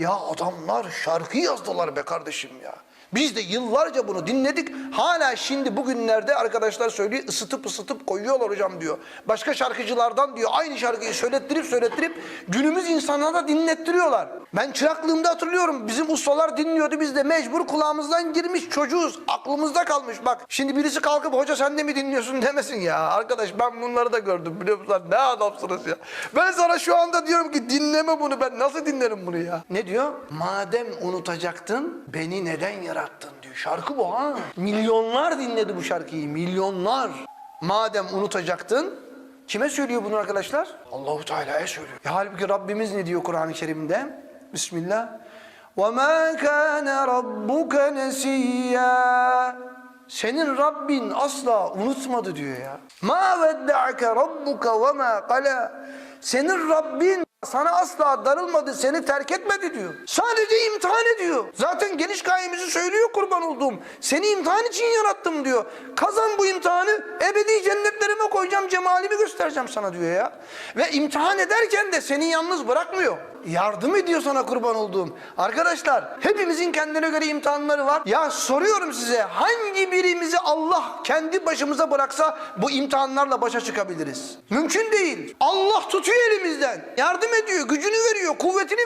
Ya adamlar şarkı yazdılar be kardeşim ya. Biz de yıllarca bunu dinledik. Hala şimdi bugünlerde arkadaşlar söylüyor ısıtıp ısıtıp koyuyorlar hocam diyor. Başka şarkıcılardan diyor aynı şarkıyı söylettirip söylettirip günümüz insanlara da dinlettiriyorlar. Ben çıraklığımda hatırlıyorum bizim ustalar dinliyordu biz de mecbur kulağımızdan girmiş çocuğuz. Aklımızda kalmış bak. Şimdi birisi kalkıp hoca sen de mi dinliyorsun demesin ya. Arkadaş ben bunları da gördüm biliyor musun? Ne adamsınız ya. Ben sana şu anda diyorum ki dinleme bunu ben nasıl dinlerim bunu ya. Ne diyor? Madem unutacaktın beni neden yarattın diyor. Şarkı bu ha. Milyonlar dinledi bu şarkıyı milyonlar. Madem unutacaktın kime söylüyor bunu arkadaşlar? Allahu Teala'ya söylüyor. Ya halbuki Rabbimiz ne diyor Kur'an-ı Kerim'de? Bismillah. وَمَا كَانَ رَبُّكَ نَسِيًّا Senin Rabbin asla unutmadı diyor ya. Ma vedda'ake rabbuka ve ma qala. Senin Rabbin sana asla darılmadı, seni terk etmedi diyor. Sadece imtihan ediyor. Zaten geniş gayemizi söylüyor kurban olduğum. Seni imtihan için yarattım diyor. Kazan bu imtihanı, ebedi cennetlerime koyacağım, cemalimi göstereceğim sana diyor ya. Ve imtihan ederken de seni yalnız bırakmıyor. Yardım ediyor sana kurban olduğum. Arkadaşlar hepimizin kendine göre imtihanları var. Ya soruyorum size hangi birimizi Allah kendi başımıza bıraksa bu imtihanlarla başa çıkabiliriz? Mümkün değil. Allah tutuyor elimizden. Yardım ediyor, gücünü veriyor, kuvvetini.